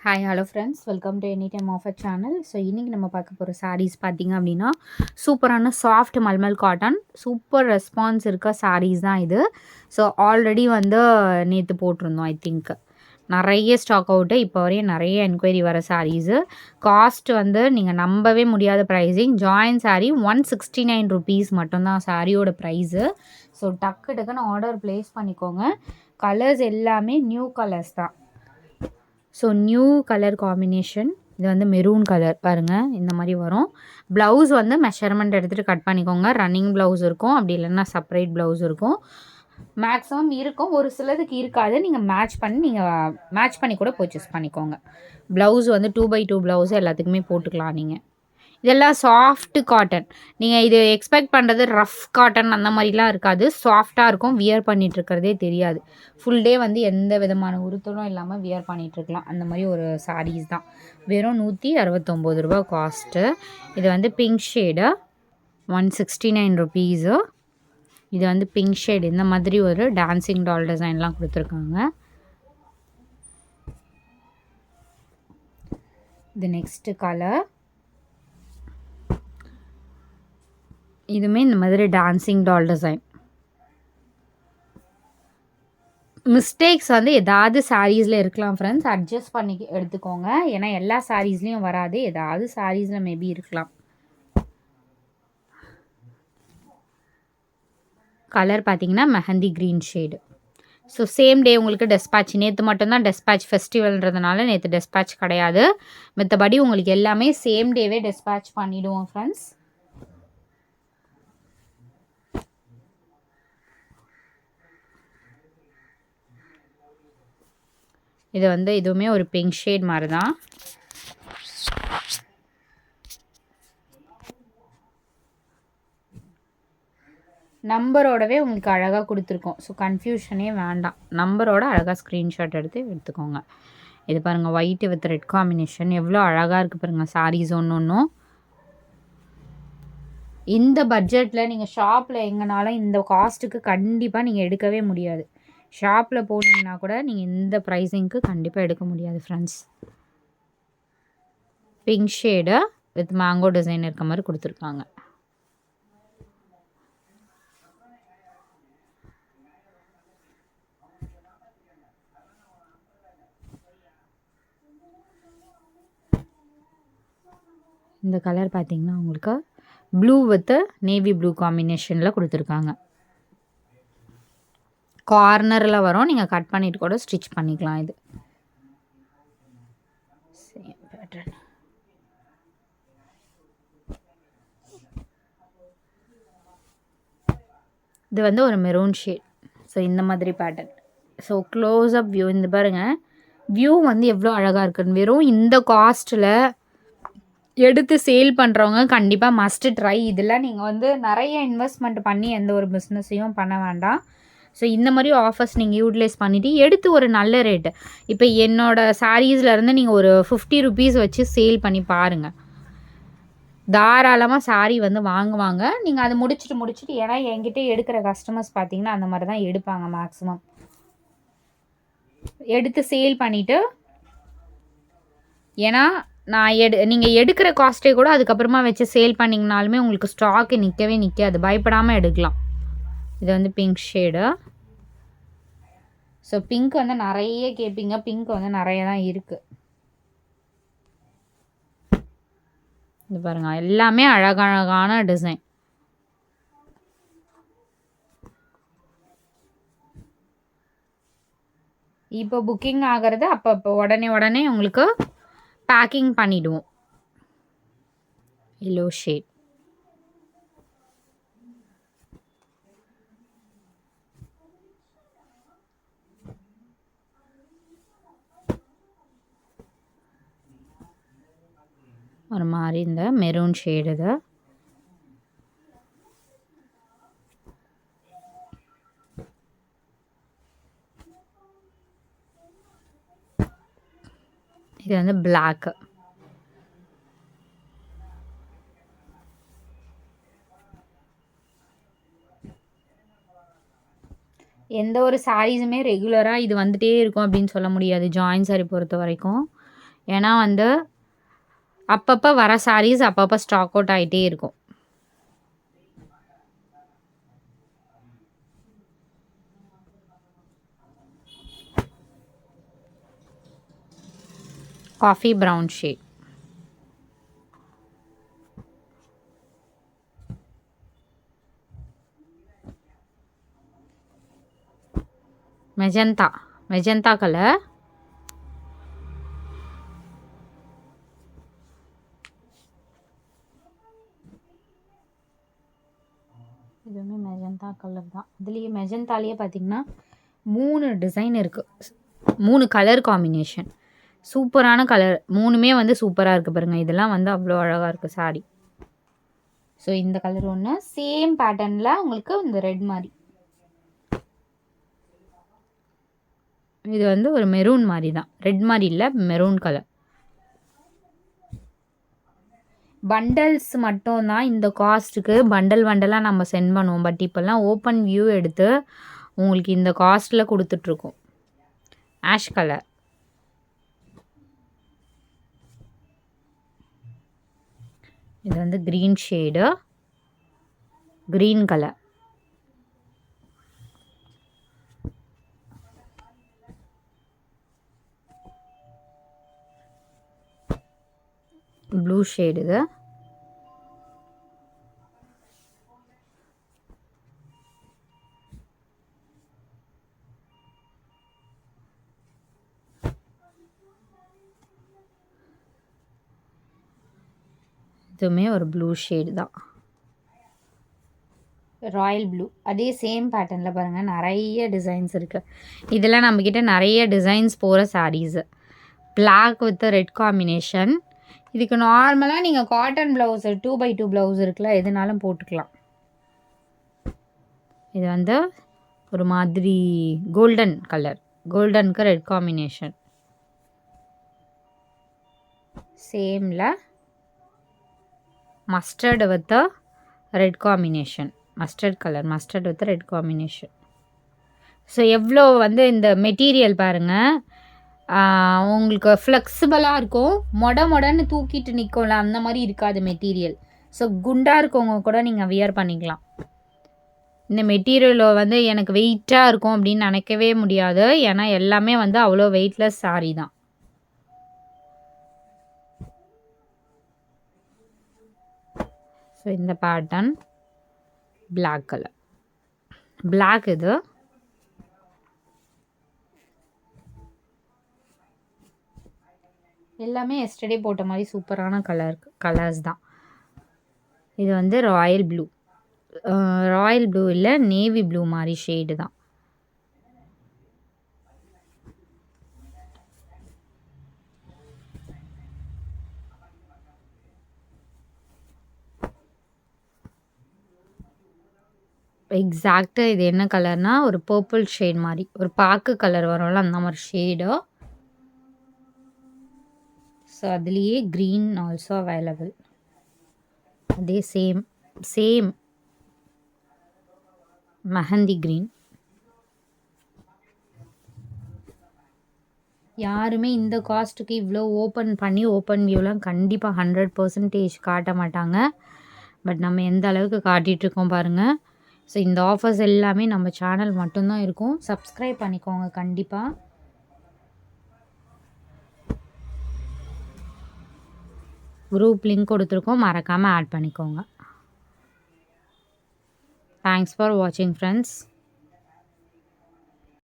Hi hello friends welcome to any time offer channel so இன்றைக்கி நம்ம பார்க்க போகிற சாரீஸ் பார்த்திங்க அப்படின்னா சூப்பரான soft mulmul cotton super response இருக்க சாரீஸ் தான் இது. ஸோ ஆல்ரெடி வந்து நேற்று போட்டிருந்தோம் ஐ திங்க் நிறைய ஸ்டாக் அவுட்டு இப்போ வரையும் நிறைய என்கொயரி வர சாரீஸு காஸ்ட் வந்து நீங்கள் நம்பவே முடியாத pricing join saree one sixty nine rupees மட்டும்தான் சாரியோட ப்ரைஸு ஸோ டக்கு டக்குன்னு ஆர்டர் ப்ளேஸ் பண்ணிக்கோங்க. கலர்ஸ் எல்லாமே நியூ கலர்ஸ் தான். ஸோ நியூ கலர் காம்பினேஷன் இது வந்து மெரூன் கலர் பாருங்கள் இந்த மாதிரி வரும். ப்ளவுஸ் வந்து மெஷர்மெண்ட் எடுத்துகிட்டு கட் பண்ணிக்கோங்க. ரன்னிங் ப்ளவுஸ் இருக்கும். அப்படி இல்லைன்னா செப்பரேட் ப்ளவுஸ் இருக்கும். மேக்ஸிமம் இருக்கும். ஒரு சிலதுக்கு இருக்காது. நீங்கள் மேட்ச் பண்ணி நீங்கள் மேட்ச் பண்ணி கூட பர்ச்சேஸ் பண்ணிக்கோங்க. ப்ளவுஸ் வந்து டூ பை டூ ப்ளவுஸ் எல்லாத்துக்குமே போட்டுக்கலாம் நீங்கள் இதெல்லாம் சாஃப்ட் காட்டன் நீங்கள் இது எக்ஸ்பெக்ட் பண்ணுறது ரஃப் காட்டன் அந்த மாதிரிலாம் இருக்காது. சாஃப்டாக இருக்கும். வியர் பண்ணிகிட்டு இருக்கிறதே தெரியாது. ஃபுல் டே வந்து எந்த விதமான உறுத்தலும் இல்லாமல் வியர் பண்ணிகிட்ருக்கலாம் அந்த மாதிரி ஒரு சாரீஸ் தான். வெறும் நூற்றி அறுபத்தொம்போது ரூபா காஸ்ட்டு இது வந்து pink shade one sixty nine rupees இது வந்து பிங்க் ஷேடு இந்த மாதிரி ஒரு டான்சிங் டால் டிசைன்லாம் கொடுத்துருக்காங்க. இது நெக்ஸ்ட்டு கலர் இதுவுமே இந்த மாதிரி டான்சிங் டால் டிசைன் மிஸ்டேக்ஸ் வந்து ஏதாவது சாரீஸில் இருக்கலாம் ஃப்ரெண்ட்ஸ் அட்ஜஸ்ட் பண்ணி எடுத்துக்கோங்க. ஏன்னா எல்லா சாரீஸ்லேயும் வராது. ஏதாவது சாரீஸில் மேபி இருக்கலாம். கலர் பார்த்தீங்கன்னா mehndi green shade so same day உங்களுக்கு டெஸ்பேட்ச் நேற்று மட்டும்தான் டெஸ்பேட்ச் ஃபெஸ்டிவல்ன்றதுனால நேற்று டெஸ்பேட்ச் கிடையாது. மற்றபடி உங்களுக்கு எல்லாமே சேம் டேவே டெஸ்பேட்ச் பண்ணிவிடுவோம் ஃப்ரெண்ட்ஸ் இது வந்து இதுவுமே ஒரு பிங்க் ஷேட் மாதிரி தான் நம்பரோடவே உங்களுக்கு அழகாக கொடுத்துருக்கோம். ஸோ கன்ஃபியூஷனே வேண்டாம். நம்பரோட அழகாக ஸ்க்ரீன்ஷாட் எடுத்து எடுத்துக்கோங்க. இது பாருங்கள் ஒயிட்டு வித் ரெட் காம்பினேஷன் எவ்வளோ அழகாக இருக்குது பாருங்கள் சாரீஸ் ஒன்று ஒன்றும் இந்த பட்ஜெட்டில் நீங்கள் ஷாப்பில் எங்கேனாலும் இந்த காஸ்ட்டுக்கு கண்டிப்பாக நீங்கள் எடுக்கவே முடியாது. ஷாப்பில் போனீங்கன்னா கூட நீங்கள் இந்த ப்ரைஸிங்க்கு கண்டிப்பாக எடுக்க முடியாது friends pink shade with mango design இருக்க மாதிரி கொடுத்துருக்காங்க. இந்த கலர் பார்த்தீங்கன்னா உங்களுக்கு ப்ளூ வித் நேவி ப்ளூ காம்பினேஷனில் கொடுத்துருக்காங்க. கார்னரில் வரும். நீங்கள் கட் பண்ணிவிட்டு கூட ஸ்டிச் பண்ணிக்கலாம் இது. சேம் பேட்டர்ன் இது வந்து ஒரு மெரூன் ஷேட் ஸோ இந்த மாதிரி pattern so close up view இந்த பாருங்கள் வியூ வந்து எவ்வளோ அழகாக இருக்குன்னு. வெறும் இந்த காஸ்ட்டில் எடுத்து சேல் பண்ணுறவங்க கண்டிப்பாக மஸ்ட்டு ட்ரை இதில் நீங்கள் வந்து நிறைய இன்வெஸ்ட்மெண்ட் பண்ணி எந்த ஒரு பிஸ்னஸையும் பண்ண வேண்டாம். ஸோ இந்த மாதிரி ஆஃபர்ஸ் நீங்கள் யூட்டிலைஸ் பண்ணிவிட்டு எடுத்து ஒரு நல்ல ரேட்டு இப்போ என்னோடய சாரீஸ்லேருந்து நீங்கள் ஒரு ஃபிஃப்டி ருபீஸ் வச்சு சேல் பண்ணி பாருங்கள் தாராளமாக சாரீ வந்து வாங்குவாங்க. நீங்கள் அதை முடிச்சுட்டு முடிச்சுட்டு ஏன்னா என்கிட்ட எடுக்கிற கஸ்டமர்ஸ் பார்த்தீங்கன்னா அந்த மாதிரி தான் எடுப்பாங்க மேக்ஸிமம் எடுத்து சேல் பண்ணிவிட்டு ஏன்னா நான் எடு நீங்கள் எடுக்கிற காஸ்ட்டே கூட அதுக்கப்புறமா வச்சு சேல் பண்ணிங்கனாலுமே உங்களுக்கு ஸ்டாக்கு நிற்கவே நிற்காது பயப்படாமல் எடுக்கலாம். இது வந்து பிங்க் ஷேடு ஸோ பிங்க் வந்து நிறைய கேட்பீங்க பிங்க் வந்து நிறைய தான் இருக்குது இது பாருங்க. எல்லாமே அழகழகான டிசைன் இப்போ புக்கிங் ஆகிறது அப்போ அப்போ உடனே உடனே உங்களுக்கு பேக்கிங் பண்ணிவிடுவோம் எல்லோ ஷேட் ஒரு மாதிரி இந்த மெரூன் ஷேடு இது இது வந்து பிளாக்கு எந்த ஒரு சாரீஸுமே ரெகுலராக இது வந்துகிட்டே இருக்கும் அப்படின்னு சொல்ல முடியாது ஜாயின் சாரி பொறுத்த வரைக்கும் ஏன்னா வந்து அப்பப்போ வர சாரீஸ் அப்பப்போ ஸ்டாக் அவுட் ஆகிட்டே இருக்கும். Coffee brown shade magenta magenta colour இதுவுமே மெஜந்தா கலர் தான். இதுலேயே மெஜந்தாலேயே பார்த்தீங்கன்னா மூணு டிசைன் இருக்குது மூணு கலர் காம்பினேஷன் சூப்பரான கலர் மூணுமே வந்து சூப்பராக இருக்குது பாருங்கள் இதெல்லாம் வந்து அவ்வளோ அழகாக இருக்குது சாரி ஸோ இந்த கலர் ஒன்று சேம் பேட்டர்னில் உங்களுக்கு இந்த ரெட் மாதிரி. இது வந்து ஒரு மெரூன் மாதிரி தான் ரெட் மாதிரி இல்லை மெரூன் கலர் பண்டல்ஸ் மட்டும் தான் இந்த காஸ்ட்டுக்கு பண்டல் பண்டலாக நம்ம சென்ட் பண்ணுவோம். பட் இப்போல்லாம் ஓப்பன் வியூ எடுத்து உங்களுக்கு இந்த காஸ்ட்டில் கொடுத்துட்ருக்கோம். ஆஷ் கலர் இது வந்து green shade green colour blue shade இதுவுமே ஒரு ப்ளூ ஷேடு தான். ராயல் ப்ளூ அதே சேம் பேட்டர்னில் பாருங்கள் நிறைய டிசைன்ஸ் இருக்குது இதெல்லாம் நம்மக்கிட்ட நிறைய டிசைன்ஸ் போகிற saris black with red combination இதுக்கு நார்மலாக நீங்கள் cotton blouse two by two blouse இருக்குல்ல எதுனாலும் போட்டுக்கலாம். இது வந்து ஒரு மாதிரி கோல்டன் கலர் கோல்டனுக்கு red combination சேமில் mustard with red combination mustard colour mustard with red combination so எவ்வளோ வந்து இந்த மெட்டீரியல் பாருங்கள் உங்களுக்கு ஃப்ளெக்சிபிளாக இருக்கும். மொட மொடன்னு தூக்கிட்டு நிற்கும்ல அந்த மாதிரி இருக்காது மெட்டீரியல் ஸோ குண்டாக இருக்கவங்க கூட நீங்கள் வியர் பண்ணிக்கலாம். இந்த மெட்டீரியலில் வந்து எனக்கு வெயிட்டாக இருக்கும் அப்படின்னு நினைக்கவே முடியாது. ஏன்னா எல்லாமே வந்து அவ்வளோ வெயிட்லெஸ் சாரீ தான். ஸோ இந்த பேட்டர்ன் பிளாக் கலர் பிளாக் இது. எல்லாமே எஸ்டர்டே போட்ட மாதிரி சூப்பரான கலர் கலர்ஸ் தான். இது வந்து ராயல் ப்ளூ ராயல் ப்ளூ இல்லை நேவி ப்ளூ மாதிரி ஷேடு தான். எக்ஸாக்டாக இது என்ன கலர்னால் ஒரு பர்பிள் ஷேட் மாதிரி. ஒரு பாக்கு கலர் வரும்ல அந்த மாதிரி ஷேடோ ஸோ அதுலேயே க்ரீன் ஆல்சோ அவைலபிள் அதே சேம் சேம் மெஹந்தி க்ரீன் யாருமே இந்த காஸ்ட்டுக்கு இவ்வளோ ஓப்பன் பண்ணி ஓப்பன் வியூலாம் கண்டிப்பாக ஹண்ட்ரட் பர்சன்டேஜ் காட்ட மாட்டாங்க. பட் நம்ம எந்த அளவுக்கு காட்டிகிட்ருக்கோம் பாருங்கள் ஸோ இந்த ஆஃபர்ஸ் எல்லாமே நம்ம சேனல் மட்டும்தான் இருக்கும். சப்ஸ்கிரைப் பண்ணிக்கோங்க கண்டிப்பாக குரூப் லிங்க் கொடுத்துருக்கோம். மறக்காமல் ஆட் பண்ணிக்கோங்க. தேங்க்ஸ் ஃபார் வாட்சிங் ஃப்ரெண்ட்ஸ்